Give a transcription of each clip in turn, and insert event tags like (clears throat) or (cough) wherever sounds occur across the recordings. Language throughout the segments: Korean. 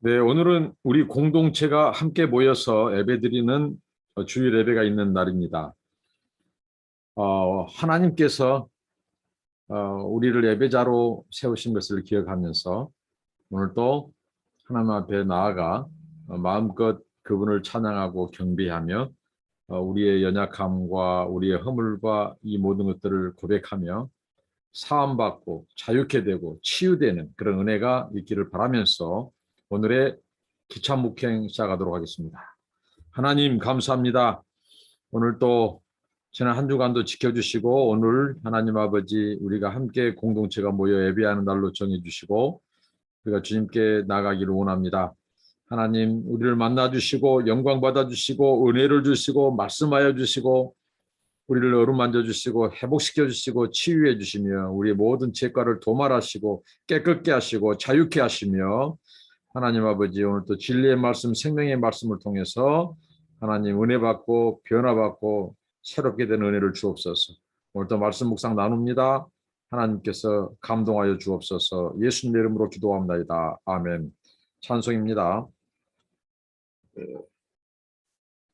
네, 오늘은 우리 공동체가 함께 모여서 예배드리는 어, 주일 예배가 있는 날입니다. 어, 하나님께서 어, 우리를 예배자로 세우신 것을 기억하면서 오늘 또 하나님 앞에 나아가 어, 마음껏 그분을 찬양하고 경배하며 어, 우리의 연약함과 우리의 허물과 이 모든 것들을 고백하며 사함받고 자유케 되고 치유되는 그런 은혜가 있기를 바라면서 오늘의 기차 묵행 시작하도록 하겠습니다. 하나님 감사합니다. 오늘 또 지난 한 주간도 지켜주시고 오늘 하나님 아버지 우리가 함께 공동체가 모여 예배하는 날로 정해주시고 우리가 주님께 나가기를 원합니다. 하나님 우리를 만나주시고 영광 받아주시고 은혜를 주시고 말씀하여 주시고 우리를 어루만져 주시고 회복시켜 주시고 치유해 주시며 우리의 모든 죄과를 도말하시고 깨끗게 하시고 자유케 하시며 하나님 아버지 오늘 또 진리의 말씀 생명의 말씀을 통해서 하나님 은혜 받고 변화 받고 새롭게 된 은혜를 주옵소서. 오늘 또 말씀 묵상 나눕니다. 하나님께서 감동하여 주옵소서. 예수님 이름으로 기도합니다. 아멘. 찬송입니다. 네.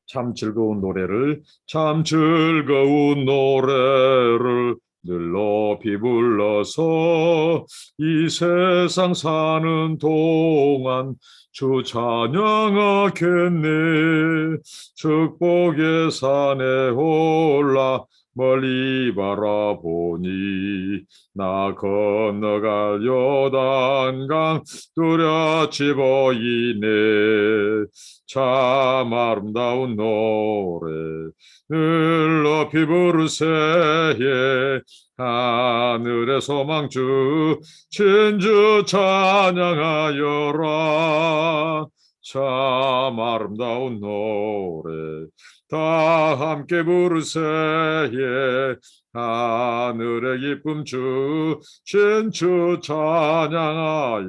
참 즐거운 노래를 참 즐거운 노래를 늘 높이 불러서 이 세상 사는 동안 주 찬양하겠네. 축복의 산에 올라 멀리 바라보니 나 건너갈 요단강 뚜렷이 보이네. 참 아름다운 노래 늘 높이 부르세에 하늘의 소망주 진주 찬양하여라. 참 아름다운 노래 다 함께 부르세에 하늘의 기쁨 주 진주 찬양하여라.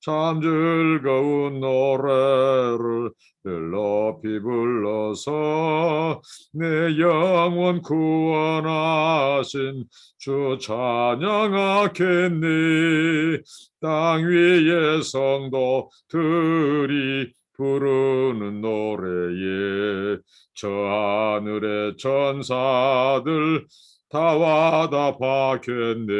참 즐거운 노래를 늘 높이 불러서 내 영혼 구원하신 주 찬양하겠니? 땅 위의 성도들이 부르는 노래에 저 하늘의 전사들 다 와답하겠네.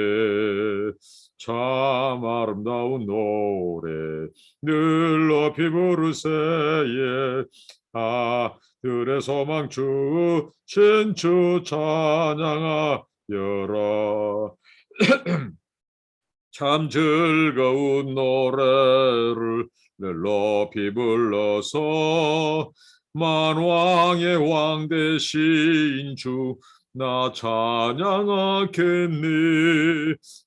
참 아름다운 노래 늘 높이 부르세에 아들의 소망 주 진주 찬양하여라. (clears throat) 참 즐거운 노래를 늘 높이 불러서 만왕의 왕 대신 주 나 찬양하겠니?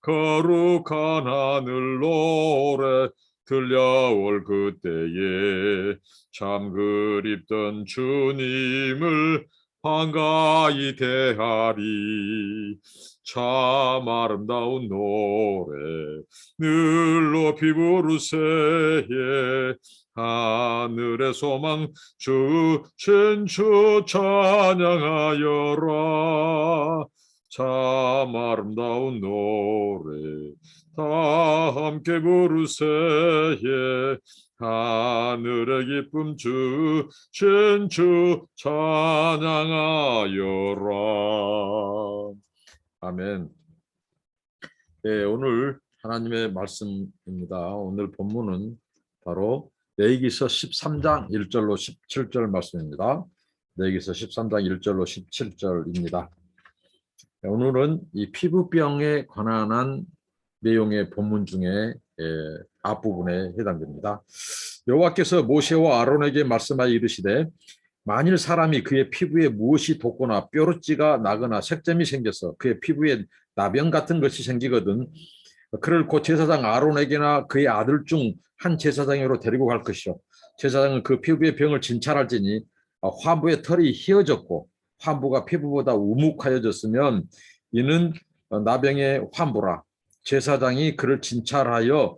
거룩한 하늘 노래 들려올 그때에 참 그립던 주님을 반가이 대하리. 참 아름다운 노래 늘 높이 부르세에 하늘의 소망 주 진주 찬양하여라. 참 아름다운 노래 다 함께 부르세에 하늘의 기쁨 주 진주 찬양하여라 아멘 네, 오늘 하나님의 말씀입니다. 오늘 본문은 바로 레이기서 13장 1절로 17절 말씀입니다. 레이기서 13장 1절로 17절입니다. 오늘은 이 피부병에 관한 내용의 본문 중에 앞부분에 해당됩니다. 여호와께서 모세와 아론에게 말씀하여 이르시되 만일 사람이 그의 피부에 무엇이 돋거나 뾰루지가 나거나 색점이 생겨서 그의 피부에 나병 같은 것이 생기거든 그를 곧 제사장 아론에게나 그의 아들 중 한 제사장으로 데리고 갈 것이요 제사장은 그 피부의 병을 진찰할지니 환부의 털이 휘어졌고 환부가 피부보다 우묵하여졌으면 이는 나병의 환부라 제사장이 그를 진찰하여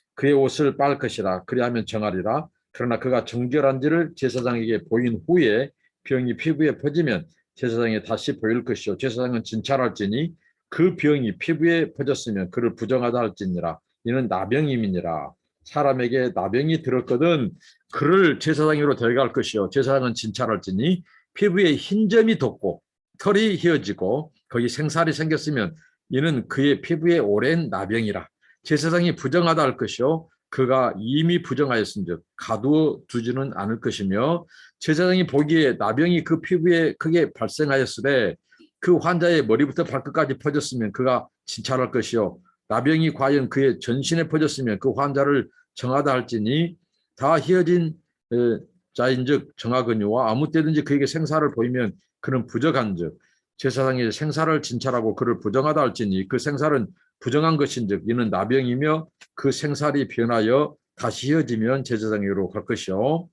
그의 옷을 빨 것이라 그리하면 정하리라. 그러나 그가 정결한지를 제사장에게 보인 후에 병이 피부에 퍼지면 제사장에 다시 보일 것이요. 제사장은 진찰할지니 그 병이 피부에 퍼졌으면 그를 부정하다 할지니라. 이는 나병임이니라. 사람에게 나병이 들었거든 그를 제사장으로 데려갈 것이요. 제사장은 진찰할지니 피부에 흰 점이 돋고 털이 휘어지고 거기 생살이 생겼으면 이는 그의 피부에 오랜 나병이라 제사장이 부정하다 할 것이요 그가 이미 부정하였은즉 가두어 두지는 않을 것이며 제사장이 보기에 나병이 그 피부에 크게 발생하였으되 그 환자의 머리부터 발끝까지 퍼졌으면 그가 진찰할 것이요 나병이 과연 그의 전신에 퍼졌으면 그 환자를 정하다 할지니 다 휘어진 에, 자인즉 정하거니와 아무 때든지 그에게 생사를 보이면 그는 부정한즉 제사장이 생사를 진찰하고 그를 부정하다 할지니 그 생사는 부정한 것인즉 이는 나병이며 그 생살이 변하여 다시 휘어지면 제사장으로 갈 것이요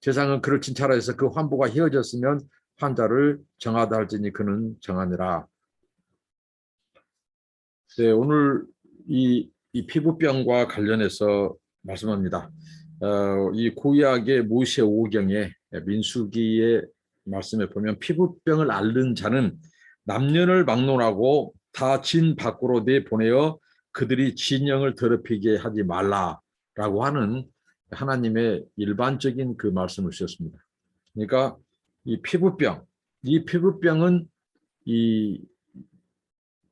제사장은 그를 진찰하여서 그 환부가 휘어졌으면 환자를 정하다 할지니 그는 정하니라. 네, 오늘 이, 이 피부병과 관련해서 말씀합니다. 어, 이 구약의 모세 오경에 민수기의 말씀에 보면 피부병을 앓는 자는 남년을 막론하고 다 진 밖으로 내보내어 그들이 진영을 더럽히게 하지 말라라고 하는 하나님의 일반적인 그 말씀을 쓰셨습니다. 그러니까 이 피부병, 이 피부병은 이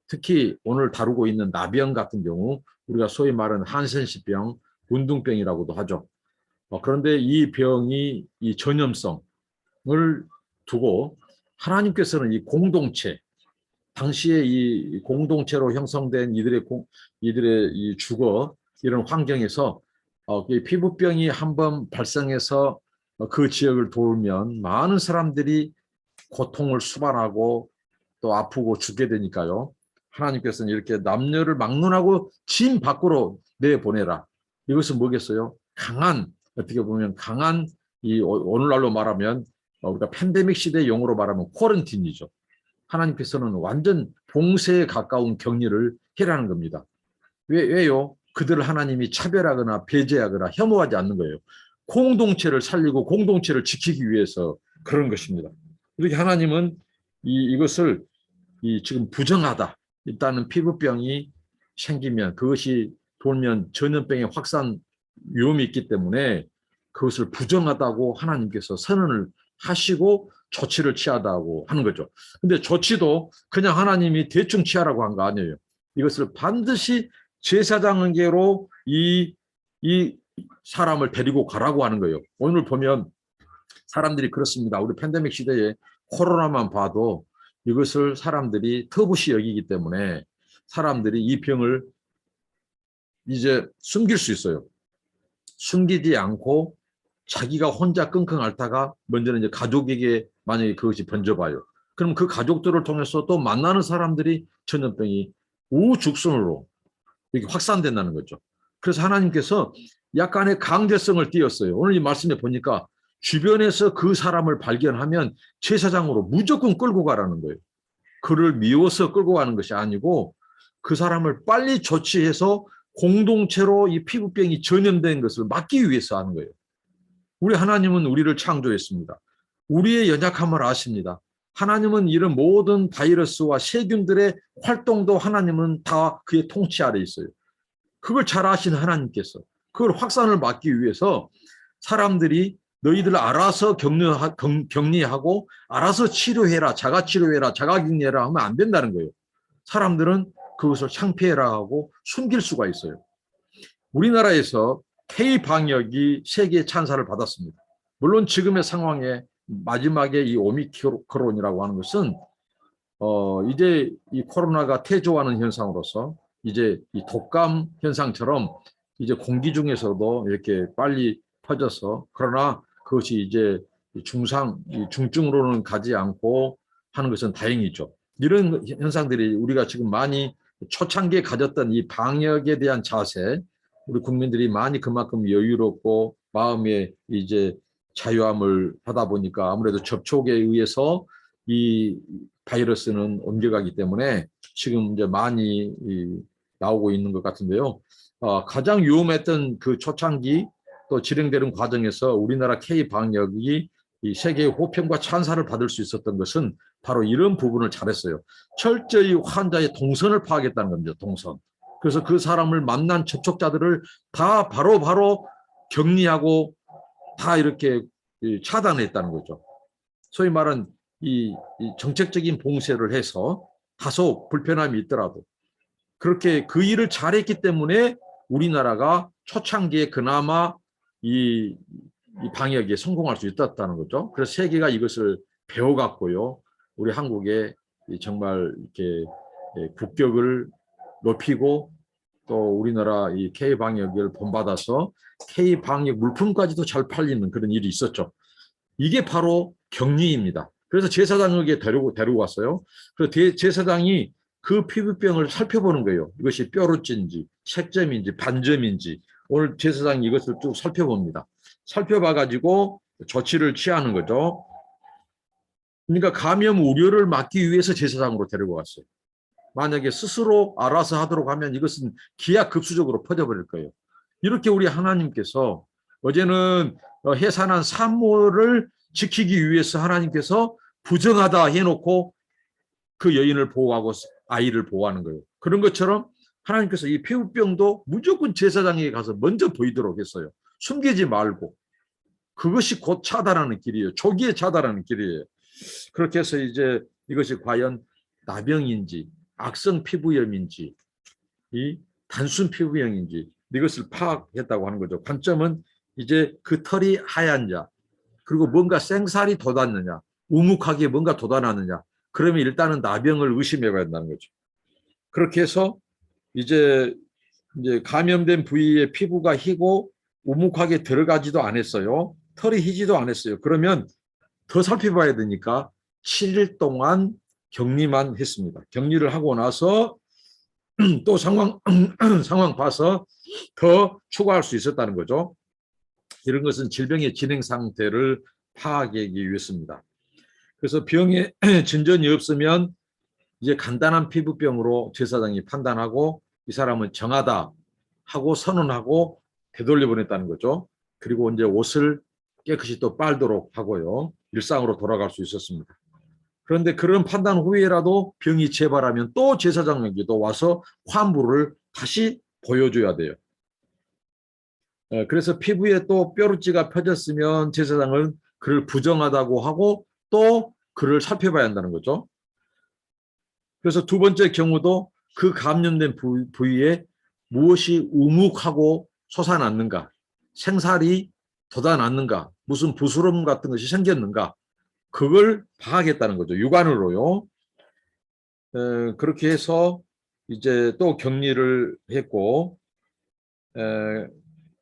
특히 오늘 다루고 있는 나병 같은 경우 우리가 소위 말하는 한센시병, 운동병이라고도 하죠. 어, 그런데 이 병이 이 전염성을 두고 하나님께서는 이 공동체, 당시에 이 공동체로 형성된 이들의 공, 이들의 이 주거 이런 환경에서 어, 이 피부병이 한번 발생해서 어, 그 지역을 돌면 많은 사람들이 고통을 수반하고 또 아프고 죽게 되니까요. 하나님께서는 이렇게 남녀를 막론하고 진 밖으로 내보내라. 이것은 뭐겠어요? 강한 어떻게 보면 강한 이 오- 오늘날로 말하면 어, 우리가 팬데믹 시대 용어로 말하면 쿼런틴이죠. 하나님께서는 완전 봉쇄에 가까운 격리를 해라는 겁니다. 왜, 왜요? 그들을 하나님이 차별하거나 배제하거나 혐오하지 않는 거예요. 공동체를 살리고 공동체를 지키기 위해서 그런 것입니다. 이렇게 하나님은 이, 이것을 이 지금 부정하다. 일단은 피부병이 생기면 그것이 돌면 전염병의 확산 위험이 있기 때문에 그것을 부정하다고 하나님께서 선언을 하시고 조치를 취하다고 하는 거죠. 근데 조치도 그냥 하나님이 대충 취하라고 한 거 아니에요. 이것을 반드시 제사장에게로 이, 이 사람을 데리고 가라고 하는 거예요. 오늘 보면 사람들이 그렇습니다. 우리 팬데믹 시대에 코로나만 봐도 이것을 사람들이 터부시 여기기 때문에 사람들이 이 병을 이제 숨길 수 있어요. 숨기지 않고 자기가 혼자 끙끙 앓다가 먼저는 이제 가족에게 만약에 그것이 번져봐요. 그럼 그 가족들을 통해서 또 만나는 사람들이 전염병이 우죽순으로 이렇게 확산된다는 거죠. 그래서 하나님께서 약간의 강제성을 띄었어요. 오늘 이 말씀에 보니까 주변에서 그 사람을 발견하면 제사장으로 무조건 끌고 가라는 거예요. 그를 미워서 끌고 가는 것이 아니고 그 사람을 빨리 조치해서 공동체로 이 피부병이 전염된 것을 막기 위해서 하는 거예요. 우리 하나님은 우리를 창조했습니다. 우리의 연약함을 아십니다. 하나님은 이런 모든 바이러스와 세균들의 활동도 하나님은 다 그의 통치 아래 있어요. 그걸 잘 아시는 하나님께서 그걸 확산을 막기 위해서 사람들이 너희들 알아서 격리하, 경- 격리하고 알아서 치료해라, 자가 치료해라, 자가 격리해라 하면 안 된다는 거예요. 사람들은 그것을 창피해라 하고 숨길 수가 있어요. 우리나라에서 K 방역이 세계 찬사를 받았습니다. 물론 지금의 상황에 마지막에 이 오미크론이라고 하는 것은 어 이제 이 코로나가 퇴조하는 현상으로서 이제 이 독감 현상처럼 이제 공기 중에서도 이렇게 빨리 퍼져서 그러나 그것이 이제 이 중상 이 중증으로는 가지 않고 하는 것은 다행이죠. 이런 현상들이 우리가 지금 많이 초창기에 가졌던 이 방역에 대한 자세, 우리 국민들이 많이 그만큼 여유롭고 마음에 이제 자유함을 하다 보니까 아무래도 접촉에 의해서 이 바이러스는 옮겨가기 때문에 지금 이제 많이 이 나오고 있는 것 같은데요. 어, 가장 위험했던 그 초창기 또 진행되는 과정에서 우리나라 K 방역이 이 세계의 호평과 찬사를 받을 수 있었던 것은 바로 이런 부분을 잘했어요. 철저히 환자의 동선을 파악했다는 겁니다. 동선. 그래서 그 사람을 만난 접촉자들을 다 바로바로 바로 격리하고 다 이렇게 이 차단했다는 거죠. 소위 말한 이, 이 정책적인 봉쇄를 해서 다소 불편함이 있더라도 그렇게 그 일을 잘했기 때문에 우리나라가 초창기에 그나마 이, 이 방역에 성공할 수 있었다는 거죠. 그래서 세계가 이것을 배워갔고요. 우리 한국에 이 정말 이렇게 예, 국격을 높이고 또 우리나라 이 K 방역을 본받아서 K 방역 물품까지도 잘 팔리는 그런 일이 있었죠. 이게 바로 격리입니다. 그래서 제사장에게 데리고 데리고 왔어요. 그래서 대- 제사장이 그 피부병을 살펴보는 거예요. 이것이 뾰루지인지 색점인지 반점인지 오늘 제사장이 이것을 쭉 살펴봅니다. 살펴봐 가지고 조치를 취하는 거죠. 그러니까 감염 우려를 막기 위해서 제사장으로 데리고 왔어요. 만약에 스스로 알아서 하도록 하면 이것은 기하급수적으로 퍼져버릴 거예요. 이렇게 우리 하나님께서 어제는 어, 해산한 산모를 지키기 위해서 하나님께서 부정하다 해놓고 그 여인을 보호하고 아이를 보호하는 거예요. 그런 것처럼 하나님께서 이 피부병도 무조건 제사장에게 가서 먼저 보이도록 했어요. 숨기지 말고. 그것이 곧 차단하는 길이에요. 초기에 차단하는 길이에요. 그렇게 해서 이제 이것이 과연 나병인지 악성 피부염인지 이 단순 피부염인지 이것을 파악했다고 하는 거죠. 관점은 이제 그 털이 하얀 자 그리고 뭔가 생살이 돋았느냐 우묵하게 뭔가 돋아나느냐 그러면 일단은 나병을 의심해 봐야 된다는 거죠. 그렇게 해서 이제 이제 감염된 부위에 피부가 희고 우묵하게 들어가지도 않았어요. 털이 희지도 않았어요. 그러면 더 살펴봐야 되니까 7일 동안 격리만 했습니다. 격리를 하고 나서 (clears throat) 또 상황 (clears throat) 상황 봐서 더 추가할 수 있었다는 거죠. 이런 것은 질병의 진행 상태를 파악하기 위해서입니다. 그래서 병에 (clears throat) 진전이 없으면 이제 간단한 피부병으로 제사장이 판단하고 이 사람은 정하다 하고 선언하고 되돌려 보냈다는 거죠. 그리고 이제 옷을 깨끗이 또 빨도록 하고요. 일상으로 돌아갈 수 있었습니다. 그런데 그런 판단 후에라도 병이 재발하면 또 제사장에게도 와서 환부를 다시 보여줘야 돼요. 어, 그래서 피부에 또 뾰루지가 펴졌으면 제사장은 그를 부정하다고 하고 또 그를 살펴봐야 한다는 거죠. 그래서 두 번째 경우도 그 감염된 부- 부위에 무엇이 우묵하고 솟아났는가, 생살이 돋아났는가, 무슨 부스럼 같은 것이 생겼는가, 그걸 파악했다는 거죠. 육안으로요. 에, 그렇게 해서 이제 또 격리를 했고, 에,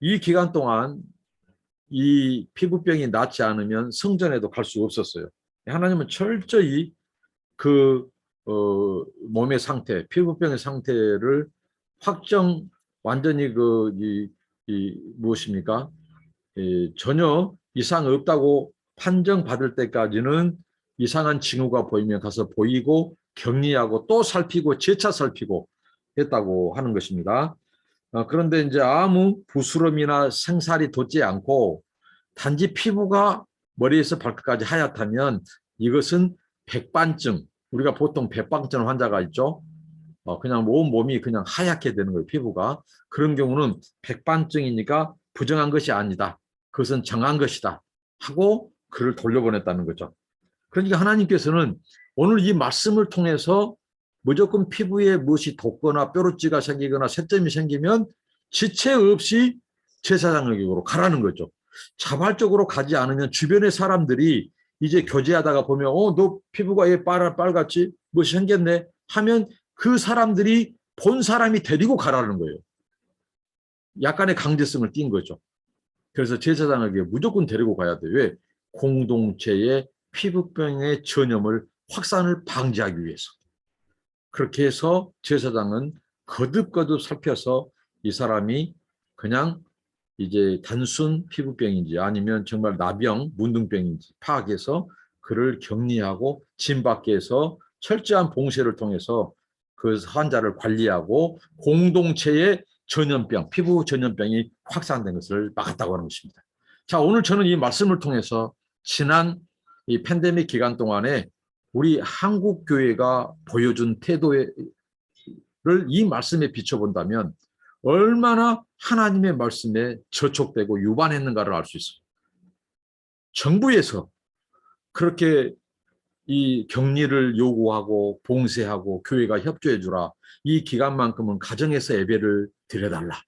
이 기간 동안 이 피부병이 낫지 않으면 성전에도 갈 수 없었어요. 하나님은 철저히 그 어, 몸의 상태, 피부병의 상태를 확정 완전히 그 이 이 무엇입니까? 이 전혀 이상 없다고 판정받을 때까지는 이상한 징후가 보이면 가서 보이고 격리하고 또 살피고 재차 살피고 했다고 하는 것입니다. 어, 그런데 이제 아무 부스럼이나 생살이 돋지 않고 단지 피부가 머리에서 발끝까지 하얗다면 이것은 백반증, 우리가 보통 백반증 환자가 있죠. 어, 그냥 온 몸이 그냥 하얗게 되는 거예요, 피부가. 그런 경우는 백반증이니까 부정한 것이 아니다. 그것은 정한 것이다. 하고 그를 돌려보냈다는 거죠. 그러니까 하나님께서는 오늘 이 말씀을 통해서 무조건 피부에 무엇이 돋거나 뾰루지가 생기거나 색점이 생기면 지체 없이 제사장에게로 가라는 거죠. 자발적으로 가지 않으면 주변의 사람들이 이제 교제하다가 보면 어 너 피부가 왜 빨, 빨갛지? 무엇이 생겼네? 하면 그 사람들이 본 사람이 데리고 가라는 거예요. 약간의 강제성을 띈 거죠. 그래서 제사장에게 무조건 데리고 가야 돼요. 왜? 공동체의 피부병의 전염을 확산을 방지하기 위해서. 그렇게 해서 제사장은 거듭거듭 살펴서 이 사람이 그냥 이제 단순 피부병인지 아니면 정말 나병, 문둥병인지 파악해서 그를 격리하고 진 밖에서 철저한 봉쇄를 통해서 그 환자를 관리하고 공동체의 전염병, 피부 전염병이 확산된 것을 막았다고 하는 것입니다. 자, 오늘 저는 이 말씀을 통해서 지난 이 팬데믹 기간 동안에 우리 한국 교회가 보여준 태도를 이 말씀에 비춰본다면 얼마나 하나님의 말씀에 저촉되고 유반했는가를 알 수 있어요. 정부에서 그렇게 이 격리를 요구하고 봉쇄하고 교회가 협조해 주라. 이 기간만큼은 가정에서 예배를 드려달라.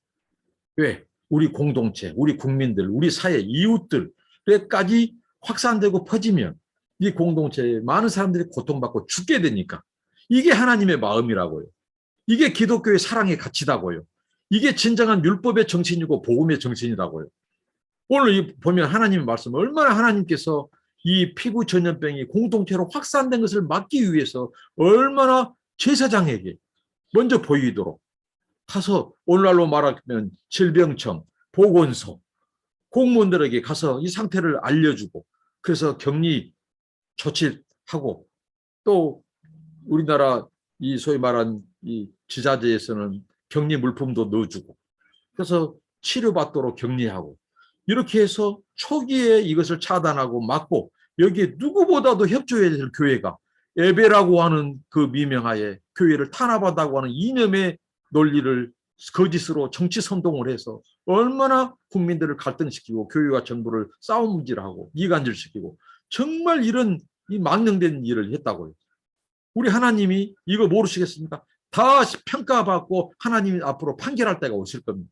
왜? 우리 공동체, 우리 국민들, 우리 사회, 이웃들에까지 확산되고 퍼지면 이 공동체에 많은 사람들이 고통받고 죽게 되니까 이게 하나님의 마음이라고요. 이게 기독교의 사랑의 가치다고요. 이게 진정한 율법의 정신이고 복음의 정신이라고요. 오늘 이 보면 하나님의 말씀 얼마나 하나님께서 이 피부 전염병이 공동체로 확산된 것을 막기 위해서 얼마나 제사장에게 먼저 보이도록 가서 오늘날로 말하면 질병청, 보건소, 공무원들에게 가서 이 상태를 알려주고 그래서 격리 조치하고 또 우리나라 이 소위 말한 이 지자체에서는 격리 물품도 넣어주고 그래서 치료받도록 격리하고 이렇게 해서 초기에 이것을 차단하고 막고 여기에 누구보다도 협조해야 될 교회가 예배라고 하는 그 미명하에 교회를 탄압하다고 하는 이념의 논리를 거짓으로 정치 선동을 해서 얼마나 국민들을 갈등시키고 교회와 정부를 싸움질하고 이간질시키고 정말 이런 이 망령된 일을 했다고요. 우리 하나님이 이거 모르시겠습니까? 다 평가받고 하나님이 앞으로 판결할 때가 오실 겁니다.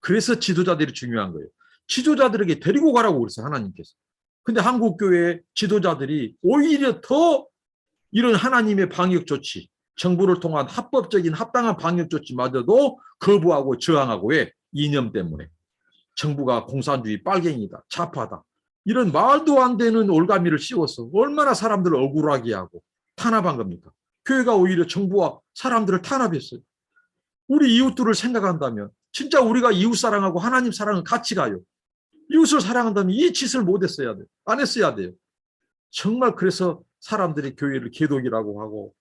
그래서 지도자들이 중요한 거예요. 지도자들에게 데리고 가라고 그랬어요, 하나님께서. 근데 한국 교회 지도자들이 오히려 더 이런 하나님의 방역 조치, 정부를 통한 합법적인 합당한 방역 조치마저도 거부하고 저항하고 왜? 이념 때문에. 정부가 공산주의 빨갱이다, 좌파다. 이런 말도 안 되는 올가미를 씌워서 얼마나 사람들을 억울하게 하고 탄압한 겁니까? 교회가 오히려 정부와 사람들을 탄압했어요. 우리 이웃들을 생각한다면 진짜 우리가 이웃 사랑하고 하나님 사랑은 같이 가요. 이웃을 사랑한다면 이 짓을 못 했어야 돼요. 안 했어야 돼요. 정말 그래서 사람들이 교회를 개독이라고 하고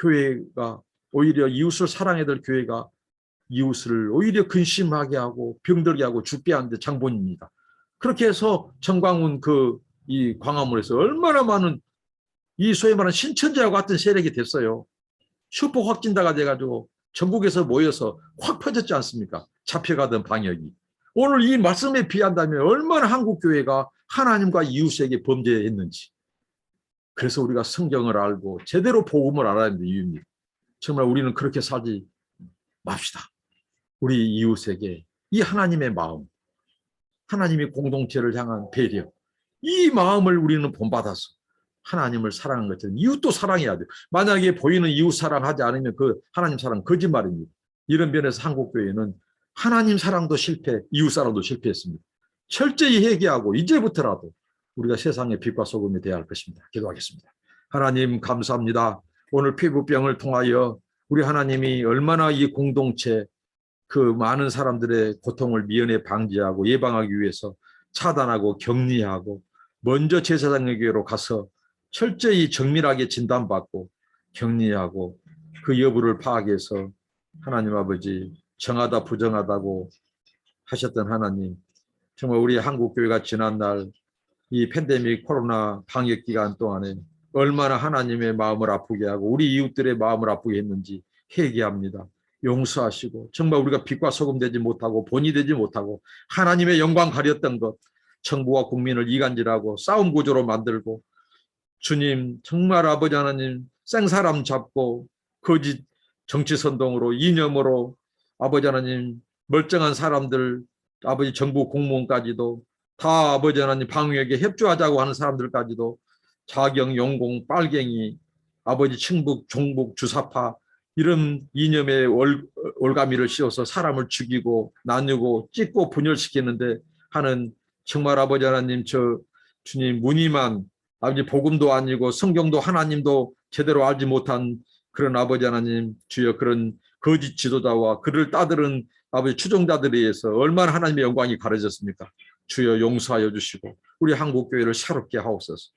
교회가 오히려 이웃을 사랑해야 될 교회가 이웃을 오히려 근심하게 하고 병들게 하고 죽게 하는데 장본입니다. 그렇게 해서 정광훈 그 이 광화문에서 얼마나 많은 이 소위 말하는 신천지와 같은 세력이 됐어요. 슈퍼 확진자가 돼가지고 전국에서 모여서 확 퍼졌지 않습니까? 잡혀가던 방역이. 오늘 이 말씀에 비한다면 얼마나 한국 교회가 하나님과 이웃에게 범죄했는지. 그래서 우리가 성경을 알고 제대로 복음을 알아야 하는 이유입니다. 정말 우리는 그렇게 살지 맙시다. 우리 이웃에게 이 하나님의 마음, 하나님이 공동체를 향한 배려, 이 마음을 우리는 본받아서 하나님을 사랑한 것처럼 이웃도 사랑해야 돼요. 만약에 보이는 이웃 사랑하지 않으면 그 하나님 사랑 거짓말입니다. 이런 면에서 한국교회는 하나님 사랑도 실패, 이웃 사랑도 실패했습니다. 철저히 회개하고 이제부터라도 우리가 세상의 빛과 소금이 되어야 할 것입니다. 기도하겠습니다. 하나님 감사합니다. 오늘 피부병을 통하여 우리 하나님이 얼마나 이 공동체 그 많은 사람들의 고통을 미연에 방지하고 예방하기 위해서 차단하고 격리하고 먼저 제사장에게로 가서 철저히 정밀하게 진단받고 격리하고 그 여부를 파악해서 하나님 아버지 정하다 부정하다고 하셨던 하나님 정말 우리 한국 교회가 지난날 이 팬데믹 코로나 방역 기간 동안에 얼마나 하나님의 마음을 아프게 하고 우리 이웃들의 마음을 아프게 했는지 회개합니다. 용서하시고 정말 우리가 빛과 소금 되지 못하고 본이 되지 못하고 하나님의 영광 가렸던 것 정부와 국민을 이간질하고 싸움 구조로 만들고 주님 정말 아버지 하나님 생사람 잡고 거짓 정치 선동으로 이념으로 아버지 하나님 멀쩡한 사람들 아버지 정부 공무원까지도 다 아버지 하나님 방위에게 협조하자고 하는 사람들까지도 자경, 용공, 빨갱이, 아버지 충북, 종북, 주사파 이런 이념의 월, 올가미를 씌워서 사람을 죽이고 나누고 찢고 분열시키는데 하는 정말 아버지 하나님 저 주님 무늬만 아버지 복음도 아니고 성경도 하나님도 제대로 알지 못한 그런 아버지 하나님 주여 그런 거짓 지도자와 그를 따르는 아버지 추종자들에 의해서 얼마나 하나님의 영광이 가려졌습니까? 주여 용서하여 주시고 우리 한국교회를 새롭게 하옵소서.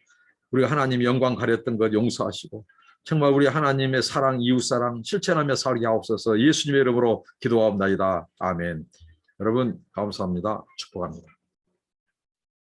우리가 하나님 영광 가렸던 것 용서하시고 정말 우리 하나님의 사랑 이웃사랑 실천하며 살게 하옵소서 예수님의 이름으로 기도하옵나이다. 아멘. 여러분 감사합니다. 축복합니다.